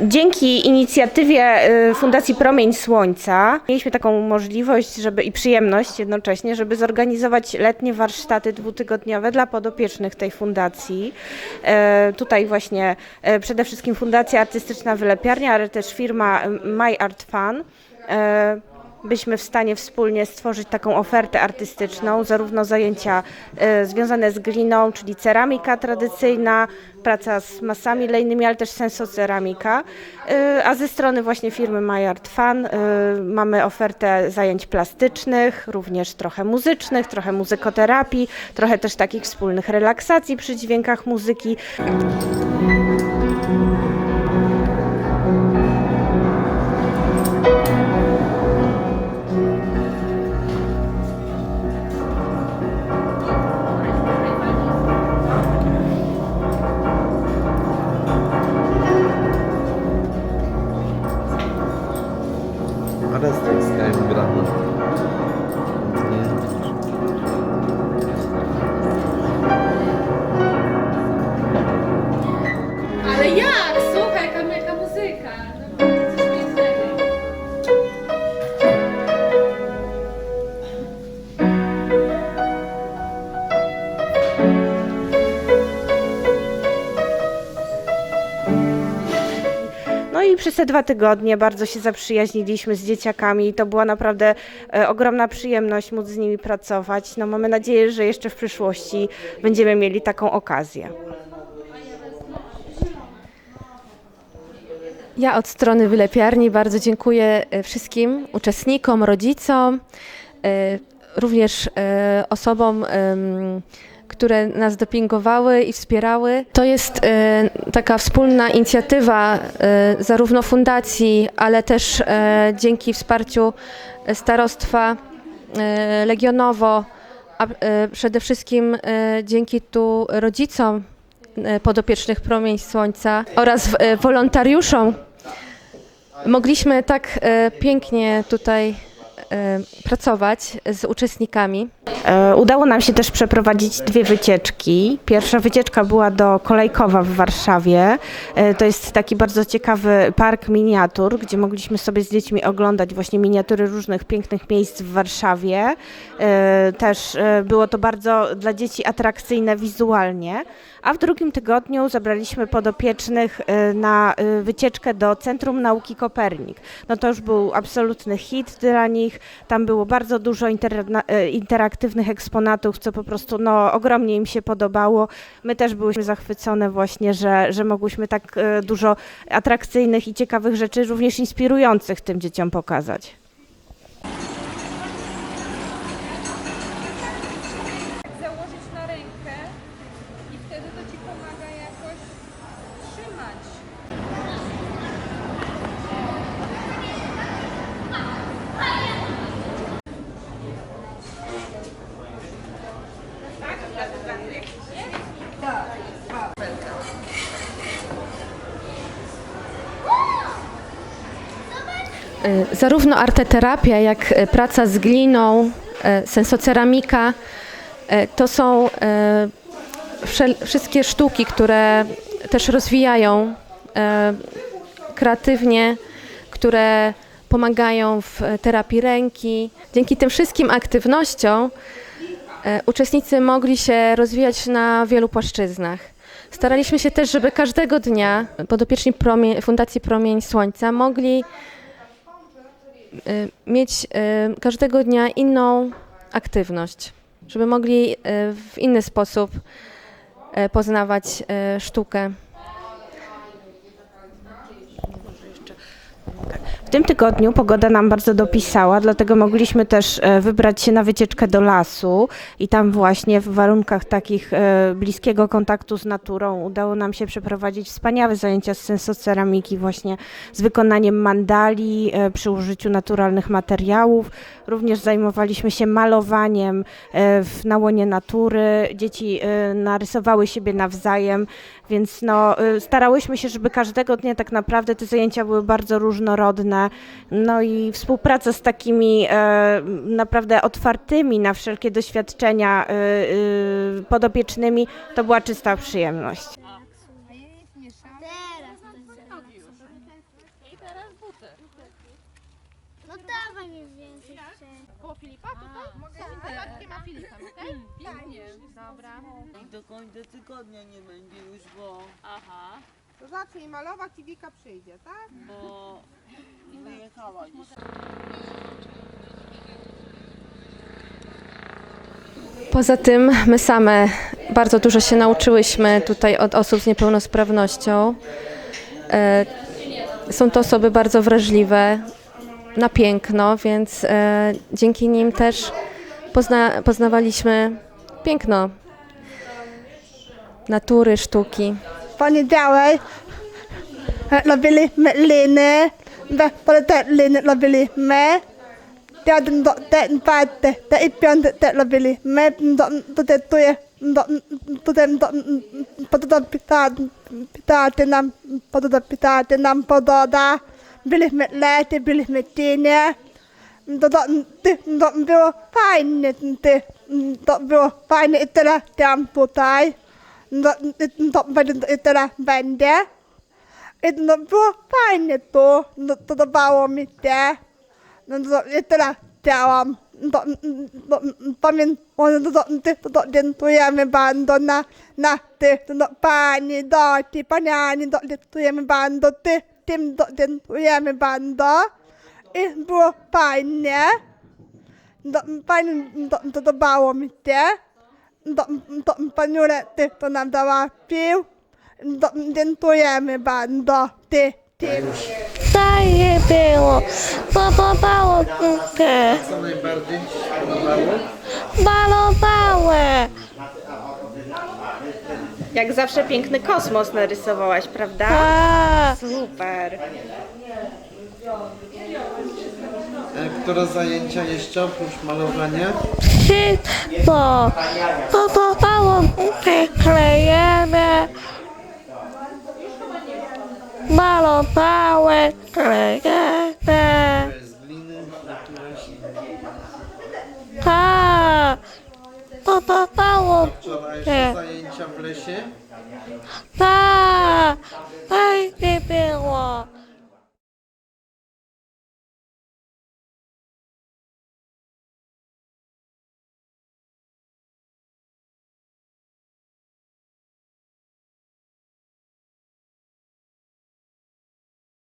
Dzięki inicjatywie y, Fundacji Promień Słońca mieliśmy taką możliwość żeby, i przyjemność jednocześnie, żeby zorganizować letnie warsztaty dwutygodniowe dla podopiecznych tej fundacji. E, tutaj właśnie e, przede wszystkim Fundacja Artystyczna Wylepiarnia, ale też firma My Art Fun. Byśmy w stanie wspólnie stworzyć taką ofertę artystyczną, zarówno zajęcia e, związane z gliną, czyli ceramika tradycyjna, praca z masami lejnymi, ale też sensoceramika, e, a ze strony właśnie firmy My Art Fun e, mamy ofertę zajęć plastycznych, również trochę muzycznych, trochę muzykoterapii, trochę też takich wspólnych relaksacji przy dźwiękach muzyki. I przez te dwa tygodnie bardzo się zaprzyjaźniliśmy z dzieciakami i to była naprawdę e, ogromna przyjemność móc z nimi pracować. No mamy nadzieję, że jeszcze w przyszłości będziemy mieli taką okazję. Ja od strony wylepiarni bardzo dziękuję e, wszystkim uczestnikom, rodzicom, e, również osobom, które nas dopingowały i wspierały. To jest e, taka wspólna inicjatywa e, zarówno fundacji, ale też e, dzięki wsparciu starostwa Legionowo, a przede wszystkim dzięki tu rodzicom podopiecznych Promień Słońca oraz wolontariuszom mogliśmy tak pięknie tutaj pracować z uczestnikami. E, Udało nam się też przeprowadzić dwie wycieczki. Pierwsza wycieczka była do Kolejkowa w Warszawie. E, To jest taki bardzo ciekawy park miniatur, gdzie mogliśmy sobie z dziećmi oglądać właśnie miniatury różnych pięknych miejsc w Warszawie. E, Też było to bardzo dla dzieci atrakcyjne wizualnie. A w drugim tygodniu zabraliśmy podopiecznych e, na e, wycieczkę do Centrum Nauki Kopernik. No to już był absolutny hit dla nich. Tam było bardzo dużo e, interaktywnych eksponatów, co po prostu no, ogromnie im się podobało. My też byłyśmy zachwycone właśnie, że, że mogłyśmy tak dużo atrakcyjnych i ciekawych rzeczy, również inspirujących tym dzieciom pokazać. Zarówno arteterapia, jak e, praca z gliną, e, sensoceramika to są wszystkie sztuki, które też rozwijają kreatywnie, które pomagają w terapii ręki. Dzięki tym wszystkim aktywnościom uczestnicy mogli się rozwijać na wielu płaszczyznach. Staraliśmy się też, żeby każdego dnia podopieczni promie- Fundacji Promień Słońca mogli y, mieć y, każdego dnia inną aktywność, żeby mogli y, w inny sposób y, poznawać y, sztukę. W tym tygodniu pogoda nam bardzo dopisała, dlatego mogliśmy też e, wybrać się na wycieczkę do lasu i tam właśnie w warunkach takich e, bliskiego kontaktu z naturą udało nam się przeprowadzić wspaniałe zajęcia z sensoceramiki właśnie z wykonaniem mandali e, przy użyciu naturalnych materiałów. Również zajmowaliśmy się malowaniem w, na łonie natury. Dzieci narysowały siebie nawzajem, więc no, starałyśmy się, żeby każdego dnia tak naprawdę te zajęcia były bardzo różnorodne. No i współpraca z takimi e, naprawdę otwartymi na wszelkie doświadczenia e, e, podopiecznymi to była czysta przyjemność. No dawaj mi więcej Koło Filipa tutaj? Tak. ma Filipa, okej? Pięknie, tak, dobra. Do końca tygodnia nie będzie już, bo... Aha. To zacznij malować i Wika przyjdzie, tak? Bo... Poza tym my same bardzo dużo się nauczyłyśmy tutaj od osób z niepełnosprawnością. E, Są to osoby bardzo wrażliwe na piękno, więc e, dzięki nim też pozna, poznawaliśmy piękno natury, sztuki. Poniedziałek robiliśmy liny, we te liny robiliśmy. Ten do ten czwarty, te i piąty te robiliśmy. Do, do te tu je, do, do ten do, po to do pytaty, pytaty nam, po to do pytaty nam pododa. Byliśmy lety, byliśmy cienie. To, to, ty, to było fajnie, ty, to było fajnie i teraz tam tutaj. No, to będzie, teraz będzie. I no, było fajnie tu, no, podobało mi się. No, to, I teraz chciałam. Pamiętam, to, to, to, to dziękujemy bardzo na, na ty, no, pani Doci, paniani, to, dziękujemy bardzo, ty, tym to, dziękujemy bardzo. I było fajnie. Fajnie, to, to podobało mi się. To, to, paniure, ty to nam załatwił. To, dziękujemy bardzo, ty, ty. Fajnie było, podobało mi się, Co najbardziej Ci się podobało? Jak zawsze piękny kosmos narysowałaś, prawda? A, Super. E, Które zajęcia jeszcze oprócz malowania? wszystko. Podobało mi się, klejemy. Gliny lepiłeś? Tak, podobało się. zajęcia w lesie? Tak, fajnie było.